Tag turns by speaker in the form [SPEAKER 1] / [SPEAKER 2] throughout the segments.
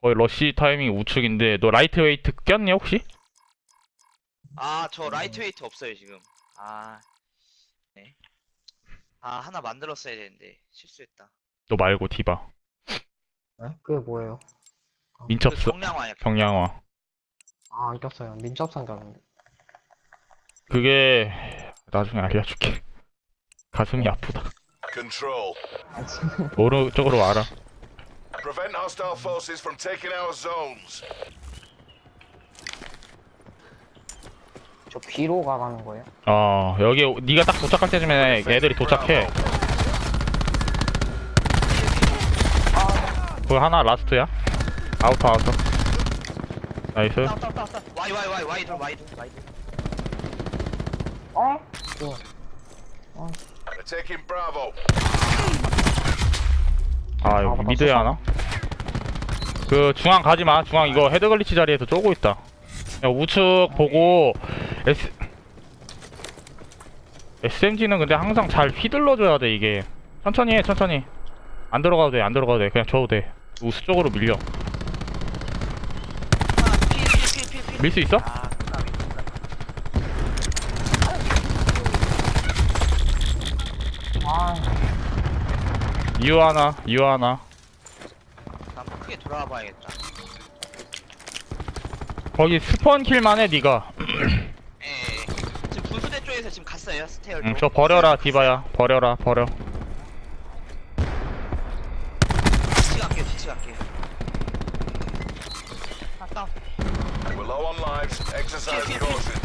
[SPEAKER 1] 거의 러시 타이밍 우측인데 너 라이트 웨이트 꼈니 혹시?
[SPEAKER 2] 아, 저 라이트 웨이트 없어요, 지금. 아, 네. 아, 하나 만들었어야 되는데, 실수했다.
[SPEAKER 1] 너 말고 디바
[SPEAKER 3] 네? 그게 뭐예요?
[SPEAKER 2] 그
[SPEAKER 1] 민첩스
[SPEAKER 2] 경량화야.
[SPEAKER 1] 경량화
[SPEAKER 3] 아, 안 꼈어요. 민첩상 꼈는데.
[SPEAKER 1] 그게 나중에 알려줄게 가슴이 아프다
[SPEAKER 4] Control.
[SPEAKER 3] 아,
[SPEAKER 1] 오른쪽으로 와라
[SPEAKER 4] Prevent hostile forces from taking our zones.
[SPEAKER 3] 저 B로 가가는 거예요?
[SPEAKER 1] 어 여기 네가 딱 도착할 때쯤에 애들이 도착해 그거 하나 라스트야 아우터 아우터 나이스
[SPEAKER 2] 다운, 다운, 다운, 다운. 와이, 와이, 와이, 와이, 돌, 와이, 돌, 와이. 돌.
[SPEAKER 3] 어? 저,
[SPEAKER 4] They're taking Bravo.
[SPEAKER 1] 아 여기
[SPEAKER 3] 아,
[SPEAKER 1] 미드에 하나? 그 중앙 가지마. 중앙 이거 헤드 글리치 자리에서 쪼고 있다. 야 우측 보고 S SMG는 근데 항상 잘 휘둘러줘야 돼 이게. 천천히 해 천천히. 안 들어가도 돼안 들어가도 돼. 그냥 줘도 돼. 우스 쪽으로 밀려. 밀 수 있어? 이유 하나 이유 하나
[SPEAKER 2] 돌아와 봐야겠다.
[SPEAKER 1] 거기 스폰 킬만 해 니가
[SPEAKER 2] 예. 지금 분수대 쪽에서 지금 갔어요, 스테어
[SPEAKER 1] 응,
[SPEAKER 2] 쪽.
[SPEAKER 1] 저 버려라 디바야 버려라 버려
[SPEAKER 2] 뒤치 갈게요, 뒤치 갈게요. 아, 다운.
[SPEAKER 4] We're low on lives.
[SPEAKER 2] 필,
[SPEAKER 4] Exercise caution.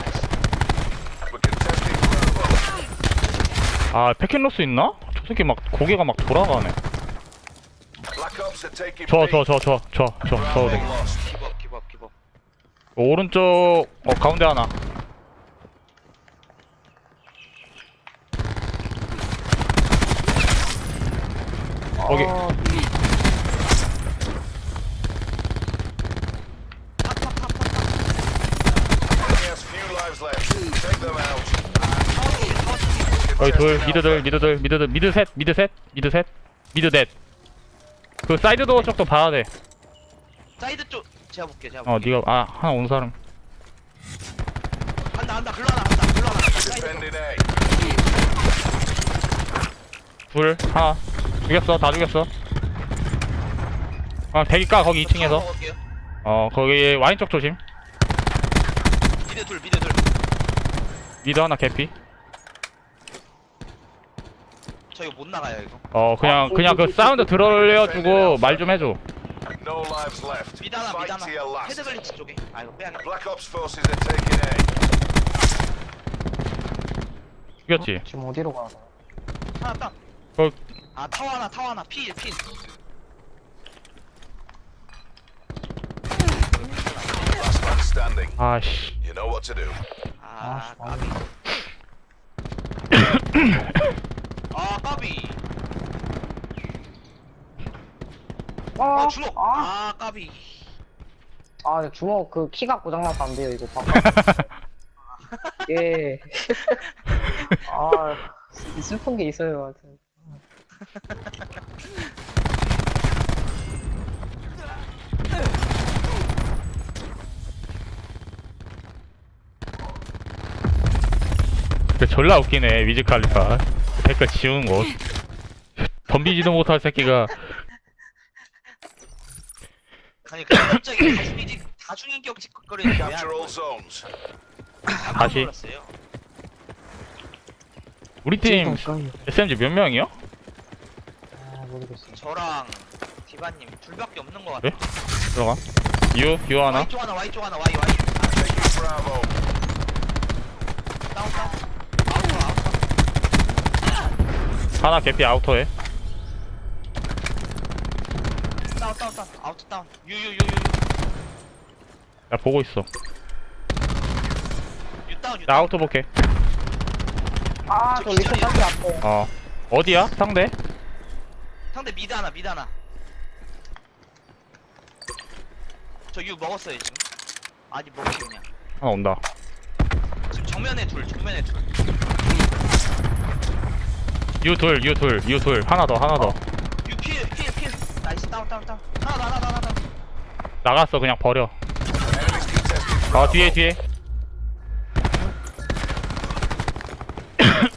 [SPEAKER 4] We're contesting Bravo.
[SPEAKER 1] 아 패킷로스 있나? 저 새끼 막 고개가 막 돌아가네 저저저저저
[SPEAKER 4] Bravo
[SPEAKER 1] 저
[SPEAKER 4] lost.
[SPEAKER 2] 기법, 기법, 기법.
[SPEAKER 1] 오른쪽 어 가운데 하나 거기. 여기 둘 미드들 미드들 미드들 미드 셋 미드 셋 미드 셋 미드 넷 그 사이드 도어 쪽도 봐야 돼어
[SPEAKER 2] 사이드 쪽 제가 볼게요, 제가 볼게요.
[SPEAKER 1] 네가 아 하나 온 사람
[SPEAKER 2] 한다, 한다, 글로 하나, 한다, 글로 하나. 사이드
[SPEAKER 4] A.
[SPEAKER 1] 둘 하나 죽였어 다 죽였어 아 대기 까 거기 2층에서
[SPEAKER 2] 먹을게요.
[SPEAKER 1] 어 거기 와인 쪽 조심
[SPEAKER 2] 미드 둘, 미드 둘.
[SPEAKER 1] 미드 하나 개피
[SPEAKER 2] 저 이거 못 나가요, 이거.
[SPEAKER 1] 어 그냥 그냥 그 사운드 들어올려주고 말 좀 해줘
[SPEAKER 4] No lives left. Fight to your
[SPEAKER 2] 하나.
[SPEAKER 4] last.
[SPEAKER 2] 헤드 글리치 쪽에. 아, 이거 빼야겠다.
[SPEAKER 4] Black Ops forces are taking A.
[SPEAKER 1] 죽였지
[SPEAKER 3] 지금 어디로 거예요?
[SPEAKER 2] 하나 땅.
[SPEAKER 1] 어.
[SPEAKER 2] 아, 타워 하나, 타워 하나. 필, 필.
[SPEAKER 4] Last man standing.
[SPEAKER 1] 아씨
[SPEAKER 4] You know what to do.
[SPEAKER 2] 아,
[SPEAKER 3] 아,
[SPEAKER 2] 까비. 아, 까비.
[SPEAKER 3] 아,
[SPEAKER 2] 아, 주먹.
[SPEAKER 3] 아,
[SPEAKER 2] 아, 까비.
[SPEAKER 3] 아, 네, 주먹 그 키가 고장나서 안 돼요, 이거. 바꿔. 예. 아, 슬픈 게 있어요, 하여튼.
[SPEAKER 1] 그 졸라 웃기네 위즈 칼리파 댓글 지우는 거 덤비지도 못할 새끼가
[SPEAKER 2] 아니, 근데 갑자기 가슴이 다중인격 짓거리는 거야.
[SPEAKER 4] Capture all zones.
[SPEAKER 1] 다시. 우리 팀 SMG 몇 명이요?
[SPEAKER 3] 아, 모르겠어요.
[SPEAKER 2] 저랑 디바님 둘밖에 없는 것
[SPEAKER 1] 네?
[SPEAKER 2] 같아.
[SPEAKER 1] 들어가 유, 유 하나
[SPEAKER 2] Y 쪽 하나, Y 쪽 하나, Y, Y.
[SPEAKER 4] Taking Bravo.
[SPEAKER 2] 다운, 다운. 아웃터, 아웃터.
[SPEAKER 1] 하나 개피 아우터에
[SPEAKER 2] 다운, 다운, 다운. 아웃터, 다운. 유, 유, 유, 유, 유.
[SPEAKER 1] 야 보고 있어
[SPEAKER 2] 유 다운,
[SPEAKER 1] 유나
[SPEAKER 2] 다운.
[SPEAKER 1] 아우터 볼게
[SPEAKER 3] 아, 저 리콘 딸기 앞에.
[SPEAKER 1] 어 어디야 상대?
[SPEAKER 2] 상대 미드 하나, 미드 하나. 저 유 먹었어요, 지금. 아니, 먹었지, 그냥.
[SPEAKER 1] 하나 온다
[SPEAKER 2] 지금 정면에 둘, 정면에 둘.
[SPEAKER 1] 유 둘, 유 둘, 유 둘. 하나 더, 하나 더.
[SPEAKER 2] 유 필, 필, 필. 나이스, 다운, 다운, 다운. 하나 더, 하나 더, 하나 더.
[SPEAKER 1] 나갔어 그냥 버려 아. 뒤에 뒤에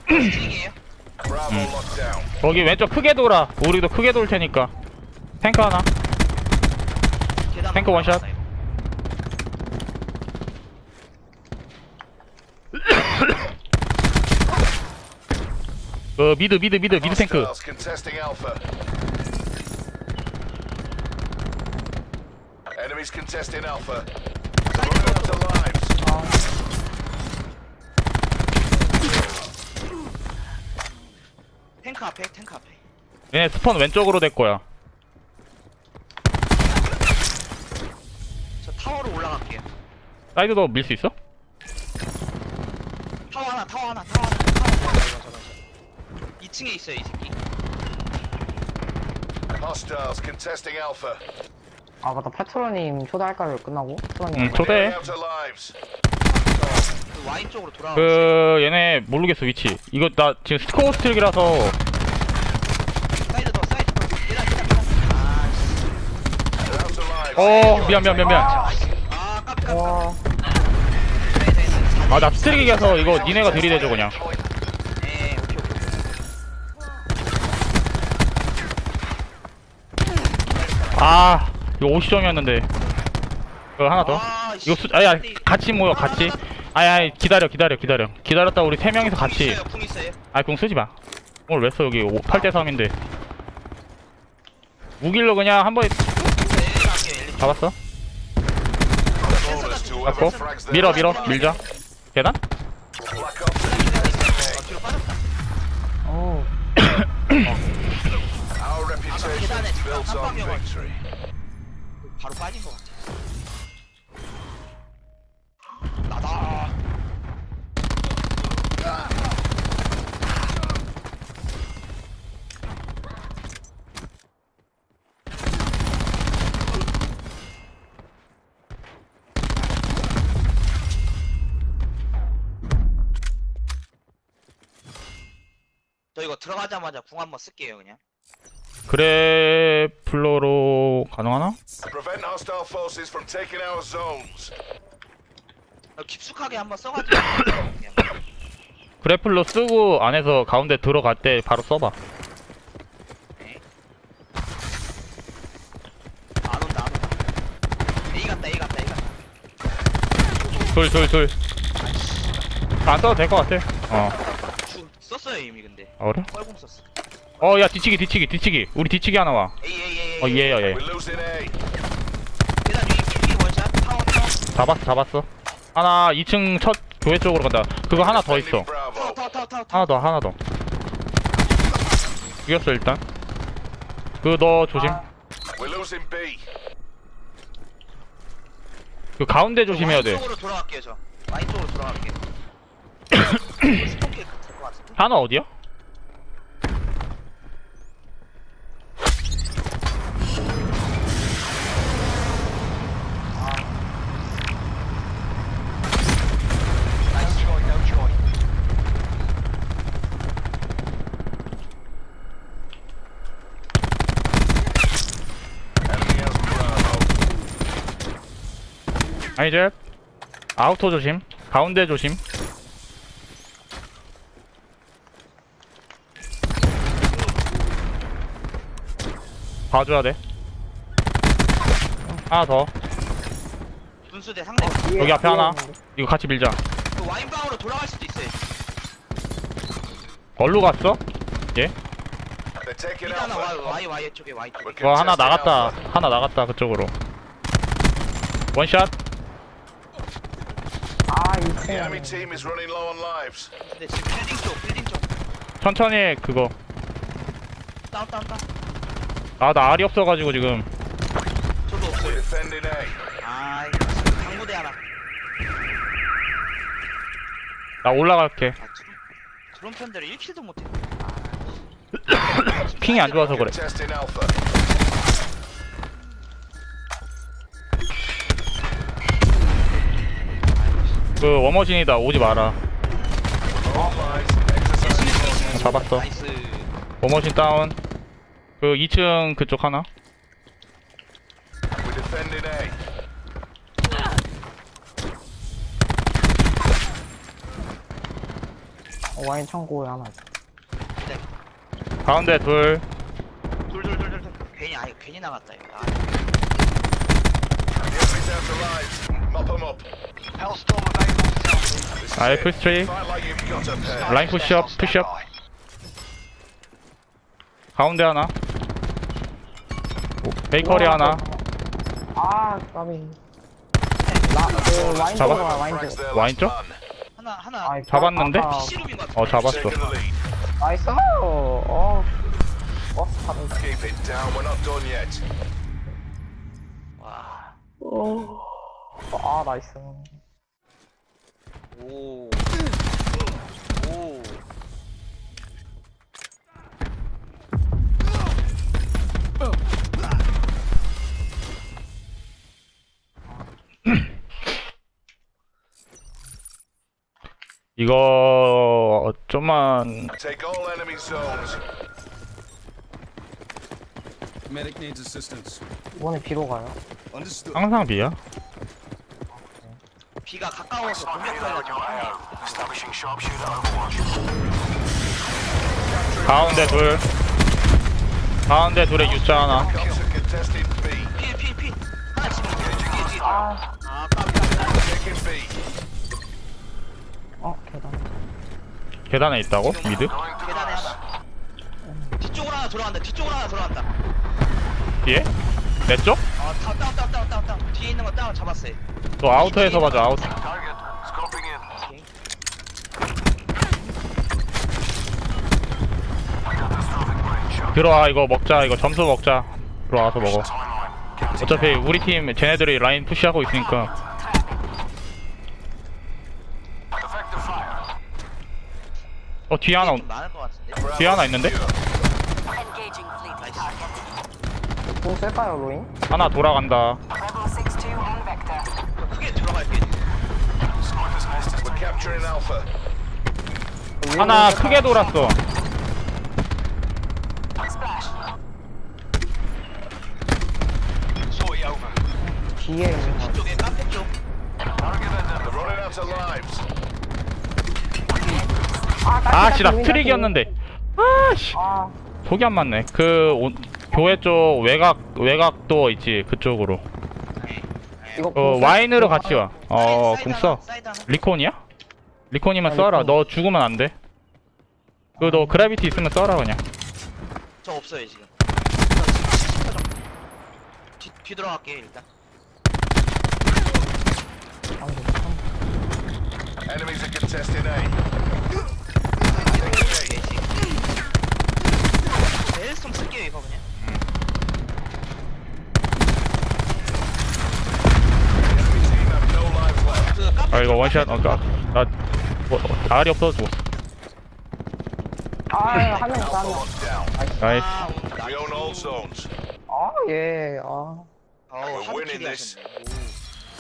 [SPEAKER 2] 스팅이에요?
[SPEAKER 4] Bravo locked down.
[SPEAKER 1] 거기 왼쪽 크게 돌아 우리도 크게 돌 테니까 탱크 하나
[SPEAKER 2] 계단
[SPEAKER 1] 탱크 원샷.
[SPEAKER 2] 올라갔어요.
[SPEAKER 1] 그 미드 미드 미드 미드 탱크
[SPEAKER 4] Hostiles contesting Alpha. Enemies contesting Alpha. Running out of lives.
[SPEAKER 2] 탱크 앞에 탱크 앞에
[SPEAKER 1] 얘네 스폰 왼쪽으로 될 거야
[SPEAKER 2] 저 타워로 올라갈게요
[SPEAKER 1] 사이드도 밀 수 있어?
[SPEAKER 2] 타워 하나 타워 하나 타워 하나 타워 하나 저거, 저거, 저거. 2층에 있어요 이 새끼
[SPEAKER 4] Hostiles contesting Alpha.
[SPEAKER 3] 아 맞다. 파트로님 초대할까요? 끝나고?
[SPEAKER 1] 응 초대.
[SPEAKER 4] Out of lives.
[SPEAKER 2] 그 와인 쪽으로 돌아가고
[SPEAKER 1] 그 얘네 모르겠어 위치. 이거 나 지금 스코어 스틱이라서.
[SPEAKER 2] 사이드 더 사이드 더. 아씨
[SPEAKER 4] out.
[SPEAKER 1] 어 미안 미안 미안 미안.
[SPEAKER 2] 아 깜깜
[SPEAKER 3] 와
[SPEAKER 2] 네네네
[SPEAKER 1] 아나 스트릭이라서 이거 니네가 들이대줘 그냥.
[SPEAKER 2] 네 오케이 오케이.
[SPEAKER 1] 아 이거 50점이었는데. 이거 하나 더.
[SPEAKER 2] 아,
[SPEAKER 1] 이거 수 아야 같이 모여 같이. 아야 기다려 기다려 기다려. 기다렸다 우리 세 명이서 같이.
[SPEAKER 2] 있어요 궁 있어요.
[SPEAKER 1] 아궁 쓰지 마. 오늘 왜써 여기 8대 3인데. 무길로 그냥 한번
[SPEAKER 2] 네 갈게요 엘리
[SPEAKER 1] 잡았어? 잡고. 밀어 밀어 밀자. 계단.
[SPEAKER 2] 아 뒤로 빠졌다
[SPEAKER 3] 어우
[SPEAKER 4] Our reputation
[SPEAKER 2] 계단에
[SPEAKER 4] is built on
[SPEAKER 2] 깜빡이어가지고.
[SPEAKER 4] victory.
[SPEAKER 2] 바로 빠진 것 같아. 나다. 저 이거 들어가자마자 궁 한번 쓸게요 그냥.
[SPEAKER 1] 그래 플러로 가능하나?
[SPEAKER 4] Prevent hostile forces from taking our zones.
[SPEAKER 2] 어, 깊숙하게 한번 써가지고 그냥.
[SPEAKER 1] 그래플러 쓰고 안에서 가운데 들어갈 때 바로 써봐.
[SPEAKER 2] 안 온다 안 온다. A 갔다 A 갔다 A 갔다.
[SPEAKER 1] 둘 둘 둘. 안 써도 될 것 같아. 어.
[SPEAKER 2] 주 썼어요 이미 근데.
[SPEAKER 1] 아, 그래?
[SPEAKER 2] 뻘공 썼어.
[SPEAKER 1] 어 야 뒤치기 뒤치기 뒤치기. 우리 뒤치기 하나 와.
[SPEAKER 2] A A A
[SPEAKER 1] 어 얘야 얘.
[SPEAKER 2] 계단 위에 피 원샷 타워 타워
[SPEAKER 1] 잡았어 잡았어. 하나 2층 첫 교회 쪽으로 간다. 그거 하나 더 있어.
[SPEAKER 2] 타워
[SPEAKER 4] Bravo.
[SPEAKER 2] 타워 타워 타워
[SPEAKER 1] 하나 더 하나 더. 죽였어 일단. 그 너 조심. 그 가운데 조심해야 돼.
[SPEAKER 2] 쪽으로 돌아갈게요 저. 와인 쪽으로 돌아갈게요. 스폰케 될것 같은데?
[SPEAKER 1] 하나 어디야? 이제 아우터 조심. 가운데 조심. 봐줘야 돼. 하나 더.
[SPEAKER 2] 분수대 상대.
[SPEAKER 3] 뒤에-
[SPEAKER 1] 여기 앞에 하나. 이거 같이 밀자.
[SPEAKER 2] 그 와인방으로 돌아갈 수도 있어요.
[SPEAKER 1] 얼로 갔어?
[SPEAKER 4] Taking
[SPEAKER 2] 미드 하나 와. 와이 와이 쪽에 와이 쪽에.
[SPEAKER 1] 와 하나
[SPEAKER 4] contesting
[SPEAKER 1] 나갔다. 하나 나갔다 그쪽으로. 원샷.
[SPEAKER 3] 아
[SPEAKER 4] The enemy
[SPEAKER 3] 2층
[SPEAKER 4] team is running low on lives.
[SPEAKER 2] 근데 지금 빌딩 쪽 빌딩 쪽.
[SPEAKER 1] 천천히 그거.
[SPEAKER 2] 다운 다운 다운.
[SPEAKER 1] 아 나 알이 없어가지고 지금.
[SPEAKER 2] 저도
[SPEAKER 4] We're
[SPEAKER 2] 없어요.
[SPEAKER 4] Defending A.
[SPEAKER 2] 아 강부대 하나.
[SPEAKER 1] 나 올라갈게.
[SPEAKER 2] 아 드론 드론 편대로 1킬도 못해.
[SPEAKER 1] 핑이 안 좋아서 그래.
[SPEAKER 4] Contesting Alpha.
[SPEAKER 1] 그 워머신이다 오지 마라. 잡았어
[SPEAKER 2] 나이스
[SPEAKER 1] 워머신 다운 그 2층 그쪽 하나
[SPEAKER 4] A.
[SPEAKER 3] 어, 와인 창고에 하나 있어.
[SPEAKER 1] 가운데 둘
[SPEAKER 2] 둘둘둘둘 괜히 아니 괜히 나갔다 이거. 아,
[SPEAKER 4] The enemy's out alive. Mop 'em up. Hellstorm
[SPEAKER 1] 아이프
[SPEAKER 4] it.
[SPEAKER 1] 스트리
[SPEAKER 4] Fight like you've got a pair.
[SPEAKER 1] 라인 푸시업 푸시업 가운데 하나 오, 베이커리 하나
[SPEAKER 3] 아, 까비. 라, 그, 와인
[SPEAKER 1] 잡아?
[SPEAKER 3] 와인
[SPEAKER 1] 쪽?
[SPEAKER 2] 하나 하나
[SPEAKER 3] 아이,
[SPEAKER 1] 잡았는데?
[SPEAKER 3] 아까-
[SPEAKER 2] PC룸인 것 같아.
[SPEAKER 1] 어 잡았어.
[SPEAKER 3] 나이스! 어, 버스 타는
[SPEAKER 4] Keep it down. We're not done yet.
[SPEAKER 2] 와.
[SPEAKER 3] 아, 나이스.
[SPEAKER 2] 오. 오.
[SPEAKER 1] 이거 좀만
[SPEAKER 4] Take all enemy zones.
[SPEAKER 5] Medic needs assistance.
[SPEAKER 3] 이번에 비로 가요.
[SPEAKER 5] Understood.
[SPEAKER 1] 항상 비야
[SPEAKER 2] 비가 가까워서
[SPEAKER 4] overwatch.
[SPEAKER 1] 가운데 둘 가운데 둘에 U자 하나
[SPEAKER 2] 지금 뒤에, 뒤에.
[SPEAKER 3] 아,
[SPEAKER 2] 아.
[SPEAKER 3] 어, 계단.
[SPEAKER 1] 계단에 있다고? 미드?
[SPEAKER 2] 계단에 하나. 뒤쪽으로 하나 돌아간다. 뒤쪽으로 하나 돌아간다.
[SPEAKER 1] 뒤에? 내 쪽?
[SPEAKER 2] 어, 다운, 다운, 다운, 다운, 다운, 다운. 뒤에 있는 거 다운 잡았어요.
[SPEAKER 1] 너 아우터에서 봐줘 아우터
[SPEAKER 4] Target. Scoping in.
[SPEAKER 2] 오케이.
[SPEAKER 4] Catastrophic range.
[SPEAKER 1] 들어와 이거 먹자 이거 점수 먹자 들어와서 먹어
[SPEAKER 4] Timeline. Counting
[SPEAKER 1] 어차피 우리 팀 쟤네들이 라인 푸시하고 있으니까
[SPEAKER 4] Effective fire.
[SPEAKER 1] 어 뒤에 하나
[SPEAKER 2] 좀 많을 것 같은데.
[SPEAKER 1] 뒤에 하나 있는데?
[SPEAKER 3] 공 쓸까요, 로인?
[SPEAKER 1] 하나 돌아간다
[SPEAKER 6] Rebel 6-2 on vector.
[SPEAKER 2] 크게 들어갈게.
[SPEAKER 4] Sniper's nest is We're capturing Alpha.
[SPEAKER 1] 하나 크게 돌았어
[SPEAKER 6] Splash.
[SPEAKER 4] Sortie over.
[SPEAKER 3] 뒤에 있는 거.
[SPEAKER 2] 쪽에 카페 쪽.
[SPEAKER 4] Target ended. They're running out of lives.
[SPEAKER 3] 아, 까비,
[SPEAKER 1] 아씨 나 트릭이었는데 아씨
[SPEAKER 3] 아,
[SPEAKER 1] 속이 안 맞네 그 오- 교회 쪽 외곽 외곽도 있지 그쪽으로
[SPEAKER 3] 이거
[SPEAKER 1] 어 와인으로 같이 와 어
[SPEAKER 2] 사이드
[SPEAKER 1] 궁
[SPEAKER 2] 하나,
[SPEAKER 1] 써
[SPEAKER 2] 사이드 하나.
[SPEAKER 1] 리콘이야? 리콘이면
[SPEAKER 3] 아,
[SPEAKER 1] 써라
[SPEAKER 3] 리콘.
[SPEAKER 1] 너 죽으면 안 돼 그 너 그래비티 있으면 써라 그냥
[SPEAKER 2] 저 없어요 지금. 저 지금 70% 정도. 뒤, 뒤 들어갈게요 일단.
[SPEAKER 4] Enemies are contesting A.
[SPEAKER 2] 오케이 지금. 헬스톰 쓸게요 이거 그냥.
[SPEAKER 4] Enemy team have no lives left.
[SPEAKER 2] 그 카페
[SPEAKER 1] 아 이거
[SPEAKER 2] 쪽,
[SPEAKER 1] 원샷
[SPEAKER 2] 쪽.
[SPEAKER 1] 어까 나 뭐, 알이 없어서 죽었어
[SPEAKER 3] 아, 한명 있어, 한
[SPEAKER 4] Alpha
[SPEAKER 3] 명.
[SPEAKER 4] locked down.
[SPEAKER 1] 나이스
[SPEAKER 2] 아, 오늘
[SPEAKER 4] We own all zones.
[SPEAKER 3] 아, 예, 아.
[SPEAKER 2] 어우,
[SPEAKER 4] We're
[SPEAKER 2] 하드
[SPEAKER 4] winning
[SPEAKER 2] 킬이
[SPEAKER 4] this.
[SPEAKER 2] 하셨네. 오.